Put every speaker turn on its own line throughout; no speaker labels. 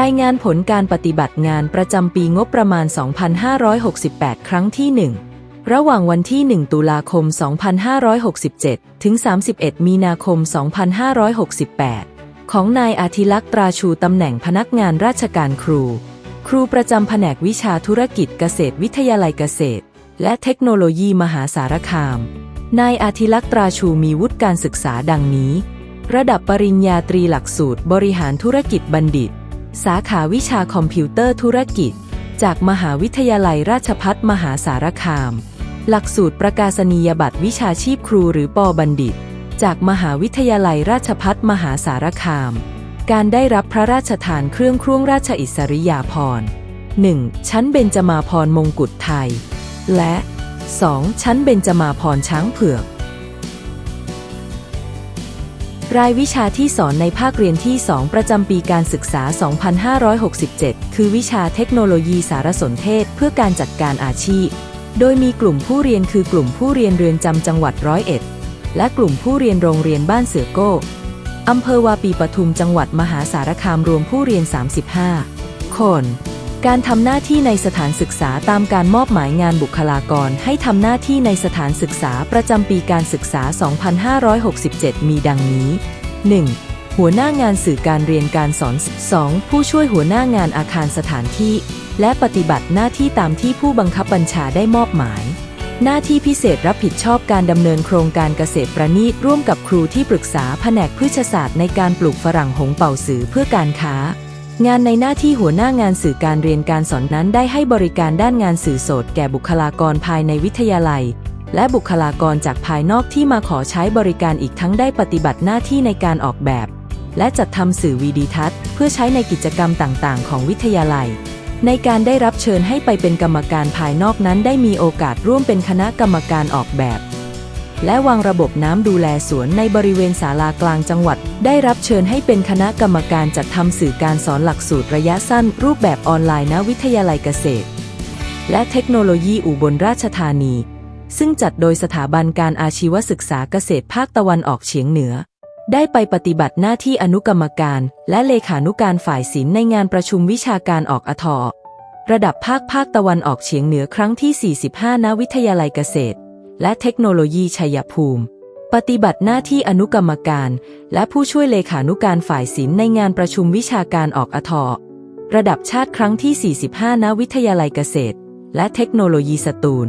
รายงานผลการปฏิบัติงานประจำปีงบประมาณ 2568 ครั้งที่ 1 ระหว่างวันที่ 1 ตุลาคม 2567 ถึง 31 มีนาคม 2568 ของนายอาทิลักษ์ตราชูตำแหน่งพนักงานราชการครู ครูประจำแผนกวิชาธุรกิจเกษตรวิทยาลัยเกษตร และเทคโนโลยีมหาสารคาม นายอาทิลักษ์ตราชูมีวุฒิการศึกษาดังนี้ ระดับปริญญาตรีหลักสูตรบริหารธุรกิจบัณฑิต สาขาวิชาคอมพิวเตอร์ธุรกิจ จากมหาวิทยาลัยราชพัฒมหาสารคาม หลักสูตรประกาศนียบัตรวิชาชีพครูหรือปอบัณฑิต จากมหาวิทยาลัยราชพัฒมหาสารคาม การได้รับพระราชทานเครื่องคร่วงราชอิสริยาภรณ์ 1. ชั้นเบญจมาพรมงกุฎไทย และ 2. ชั้นเบญจมาพรช้างเผือก รายวิชาที่สอนในภาคเรียนที่ 2 ประจำปีการศึกษา 2567 คือวิชาเทคโนโลยีสารสนเทศเพื่อการจัดการอาชีพ โดยมีกลุ่มผู้เรียนคือกลุ่มผู้เรียนเรือนจำจังหวัดร้อยเอ็ด และกลุ่มผู้เรียนโรงเรียนบ้านเสือโก้อำเภอวาปีปทุมจังหวัดมหาสารคามรวมผู้เรียน 35 คน การทำหน้าที่ในสถานศึกษาตามการมอบหมายงานบุคลากร ให้ทำหน้าที่ในสถานศึกษาประจำปีการศึกษา 2567 มีดังนี้ 1. หัวหน้างานสื่อการเรียนการสอน 2. ผู้ช่วยหัวหน้างานอาคารสถานที่ และปฏิบัติหน้าที่ตามที่ผู้บังคับบัญชาได้มอบหมาย หน้าที่พิเศษรับผิดชอบการดำเนินโครงการเกษตรประณีตร่วมกับครูที่ปรึกษาแผนกพืชศาสตร์ในการปลูกฝรั่งหงเป่าสือเพื่อการค้า งานในหน้าที่หัวหน้างานสื่อการเรียนการสอนนั้นได้ให้บริการด้านงานสื่อสดแก่บุคลากรภายในวิทยาลัย และบุคลากรจากภายนอกที่มาขอใช้บริการอีกทั้งได้ปฏิบัติหน้าที่ในการออกแบบ และจัดทำสื่อวีดีทัศน์ เพื่อใช้ในกิจกรรมต่าง ๆ ของวิทยาลัย ในการได้รับเชิญให้ไปเป็นกรรมการภายนอกนั้นได้มีโอกาสร่วมเป็นคณะกรรมการออกแบบ และวางระบบน้ำดูแลสวนในบริเวณศาลากลางจังหวัด ได้รับเชิญให้เป็นคณะกรรมการจัดทำสื่อการสอนหลักสูตรระยะสั้น รูปแบบออนไลน์ณวิทยาลัยเกษตร และเทคโนโลยีอุบลราชธานี ซึ่งจัดโดยสถาบันการอาชีวศึกษาเกษตรภาคตะวันออกเฉียงเหนือ ได้ไปปฏิบัติหน้าที่อนุกรรมการ และเลขานุการฝ่ายศิลป์ในงานประชุมวิชาการออกอทอระดับภาคภาคตะวันออกเฉียงเหนือครั้งที่ 45 ณ วิทยาลัยเกษตร และเทคโนโลยีชัยภูมิ ปฏิบัติหน้าที่อนุกรรมการ และผู้ช่วยเลขานุการฝ่ายศิลป์ในงานประชุมวิชาการออกอทอระดับชาติครั้งที่ 45 ณ วิทยาลัยเกษตร และเทคโนโลยีสตูล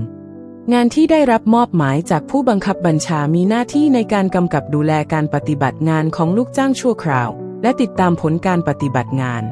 งานที่ได้รับมอบหมายจากผู้บังคับบัญชามีหน้าที่ในการกำกับดูแลการปฏิบัติงานของลูกจ้างชั่วคราว และติดตามผลการปฏิบัติงาน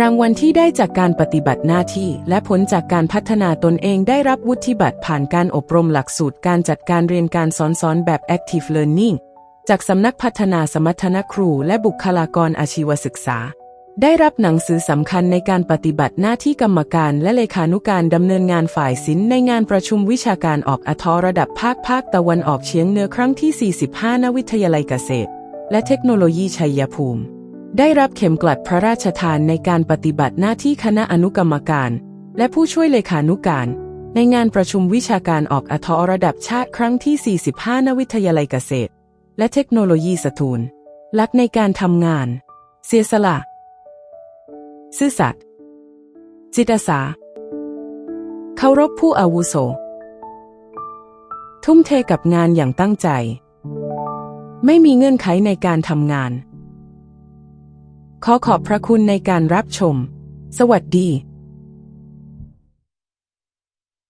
รางวัลที่ได้จากการปฏิบัติหน้าที่ และผลจากการพัฒนาตนเองได้รับวุฒิบัตรผ่านการอบรมหลักสูตรการจัดการเรียนการสอนสอนแบบ Active Learning จากสำนักพัฒนาสมรรถนะครูและบุคลากรอาชีวศึกษา ได้รับหนังสือสำคัญในการปฏิบัติหน้าที่กรรมการและเลขานุการดำเนินงานฝ่ายศิลป์ในงานประชุมวิชาการออกอทอระดับภาคภาคตะวันออกเฉียงเหนือครั้งที่ 45 ณ วิทยาลัยเกษตร และเทคโนโลยีชัยภูมิ ได้รับเข็มกลัดพระราชทานในการปฏิบัติหน้าที่คณะอนุกรรมการ และผู้ช่วยเลขานุการ ในงานประชุมวิชาการออกอทอระดับชาติครั้งที่ 45 ณ วิทยาลัยเกษตร และเทคโนโลยีสตูลลักในการทำงาน เสียสละ ซื่อสัตย์จิตอาสาเคารพผู้อาวุโส ทุ่มเทกับงานอย่างตั้งใจ ไม่มีเงื่อนไขในการทำงาน ขอขอบพระคุณในการรับชม สวัสดี